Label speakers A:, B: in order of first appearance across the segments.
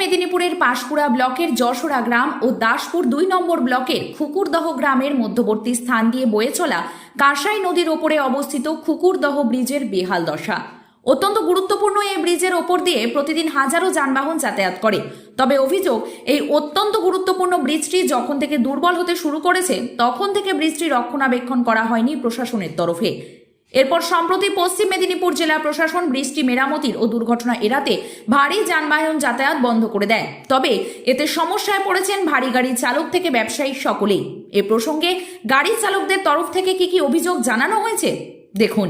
A: মেদিনীপুরের পাশকুড়া ব্লকের যশোরা গ্রাম ও দাসপুর দুই নম্বর ব্লকের খুকুরদহ গ্রামের মধ্যবর্তী স্থান দিয়ে বয়ে চলা কাঁসাই নদীর ওপরে অবস্থিত খুকুরদহ ব্রিজের বেহাল দশা। অত্যন্ত গুরুত্বপূর্ণ এই ব্রিজের ওপর দিয়ে প্রতিদিন হাজারো যানবাহন যাতায়াত করে। তবে অভিযোগ, এই অত্যন্ত গুরুত্বপূর্ণ ব্রিজটি যখন থেকে দুর্বল হতে শুরু করেছে, তখন থেকে ব্রিজটি রক্ষণাবেক্ষণ করা হয়নি প্রশাসনের তরফে। এরপর সম্প্রতি পশ্চিম মেদিনীপুর জেলা প্রশাসন বৃষ্টি, মেরামতির ও দুর্ঘটনা এড়াতে ভারী যানবাহন যাতায়াত বন্ধ করে দেয়। তবে এতে সমস্যায় পড়েছেন ভারী গাড়ির চালক থেকে ব্যবসায়ী সকলেই। এ প্রসঙ্গে গাড়ি চালকদের তরফ থেকে কি কি অভিযোগ জানানো হয়েছে? দেখুন।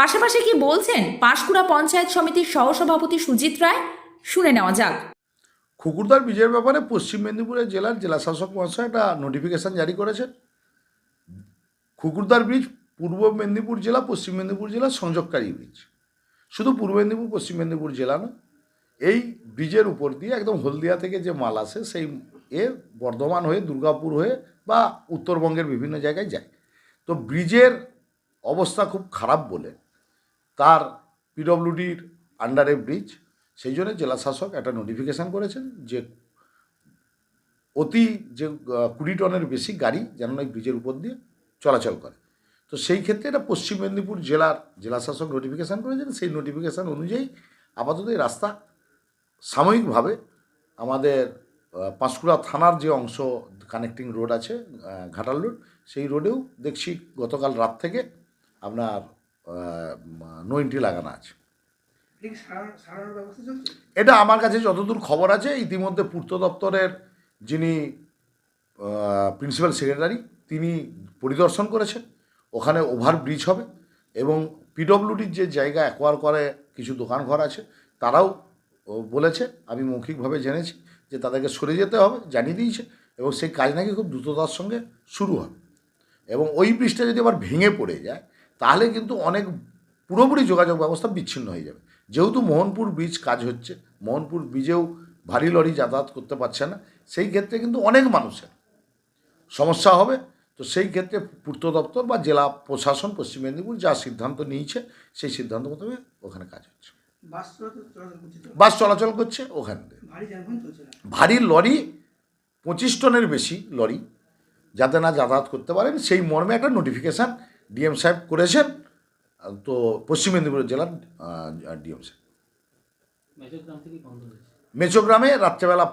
A: পাশাপাশি কি বলছেন পাঁশকুড়া পঞ্চায়েত সমিতির সহসভাপতি সুজিত রায়? শুনে নেওয়া যাক।
B: খুকুরদার ব্রিজের ব্যাপারে পশ্চিম মেদিনীপুরের জেলার জেলা শাসক মহাশয় একটা নোটিফিকেশান জারি করেছেন। খুকুরদার ব্রিজ পূর্ব মেদিনীপুর জেলা, পশ্চিম মেদিনীপুর জেলার সংযোগকারী ব্রিজ শুধু পূর্ব মেদিনীপুর, পশ্চিম মেদিনীপুর জেলা না এই ব্রিজের উপর দিয়ে একদম হলদিয়া থেকে যে মাল আসে, সেই এ বর্ধমান হয়ে, দুর্গাপুর হয়ে বা উত্তরবঙ্গের বিভিন্ন জায়গায় যায়। তো ব্রিজের অবস্থা খুব খারাপ বলে তার পিডব্লিউডির আন্ডারে ব্রিজ সেই জন্য জেলা শাসক একটা নোটিফিকেশান করেছেন যে অতি যে কুড়ি টনের বেশি গাড়ি যেন এই ব্রিজের উপর দিয়ে চলাচল করে। তো সেই ক্ষেত্রে এটা পশ্চিম মেদিনীপুর জেলার জেলা শাসক নোটিফিকেশান করেছেন। সেই নোটিফিকেশান অনুযায়ী আপাতত এই রাস্তা সাময়িকভাবে আমাদের পাঁশকুড়া থানার যে অংশ কানেক্টিং রোড আছে ঘাটাল রোড সেই রোডেও দেখছি গতকাল রাত থেকে আপনার নো এন্ট্রি লাগানো আছে।
C: এটা
B: আমার কাছে যতদূর খবর আছে ইতিমধ্যে পূর্ত দপ্তরের যিনি প্রিন্সিপাল সেক্রেটারি তিনি পরিদর্শন করেছেন। ওখানে ওভার ব্রিজ হবে এবং পিডব্লিউডির যে জায়গা অ্যাকোয়ার করে কিছু দোকান ঘর আছে তারাও বলেছে আমি মৌখিকভাবে জেনেছি যে তাদেরকে সরে যেতে হবে জানিয়ে দিয়েছে এবং সেই কাজ নাকি খুব দ্রুততার সঙ্গে শুরু হবে। এবং ওই ব্রিজটা যদি আবার ভেঙে পড়ে যায় তাহলে কিন্তু অনেক পুরোপুরি যোগাযোগ ব্যবস্থা বিচ্ছিন্ন হয়ে যাবে। যেহেতু মোহনপুর ব্রিজ কাজ হচ্ছে মোহনপুর ব্রিজেও ভারী লরি যাতায়াত করতে পারছে না সেই ক্ষেত্রে কিন্তু অনেক মানুষের সমস্যা হবে। তো সেই ক্ষেত্রে পূর্ত দপ্তর বা জেলা প্রশাসন পশ্চিম মেদিনীপুর যা সিদ্ধান্ত নিয়েছে সেই সিদ্ধান্ত মোতাবেক ওখানে কাজ হচ্ছে।
C: বাস চলাচল করছে
B: ওখান।
C: না?
B: ভারী লরি পঁচিশ টনের বেশি লরি যাতে না যাতায়াত করতে পারেন সেই মর্মে একটা নোটিফিকেশান ডিএম সাহেব করেছেন তো পশ্চিম মেদিনীপুর জেলার ডিএম সাহেব। মেচোগ্রামে রাত্রেবেলা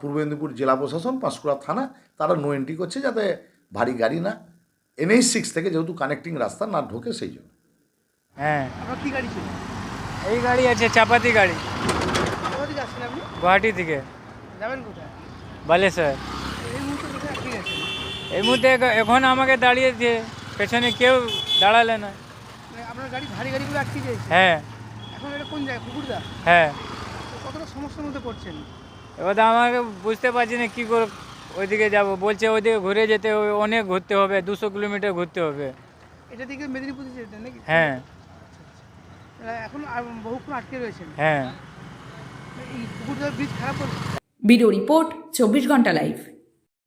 B: পূর্ব মেদিনীপুর জেলা প্রশাসন পাঁশকুড়া থানা তারা নো এন্ট্রি করছে যাতে ভারী গাড়ি না এনএইচ সিক্স থেকে যেহেতু কানেক্টিং রাস্তা না ঢোকে সেই জন্য।
D: হ্যাঁ।
C: কি গাড়ি ছিল?
D: এই গাড়ি আছে চাপাতি গাড়ি। গুয়াহাটি থেকে।
C: যাবেন কোথায়?
D: বালেশ্বর।
C: গেছেন?
D: এই মুহূর্তে এখন আমাকে দাঁড়িয়েছে। পেছনে কেউ দাঁড়ালে না।
C: মানে আপনার গাড়ি ভারী গাড়িগুলো আটকে গেছে
D: হ্যাঁ।
C: এখন এটা কোন জায়গায় কুকুরদা?
D: হ্যাঁ।
C: কতটা সমস্যার মধ্যে পড়ছেন?
D: এবার আমাকে বুঝতে পারছি না কী করে ওইদিকে যাব। বলছে ওইদিকে ঘুরে যেতে হবে অনেক ঘুরতে হবে দুশো কিলোমিটার ঘুরতে হবে।
C: এটা থেকে মেদিনীপুর যেতেন নাকি?
D: হ্যাঁ।
C: তাহলে এখন আর বহুক্ষণ আটকে রয়েছেন।
D: হ্যাঁ।
C: এই কুকুরদার ব্রিজ খারাপ করছে।
A: ভিডিও রিপোর্ট চব্বিশ ঘণ্টা লাইভ।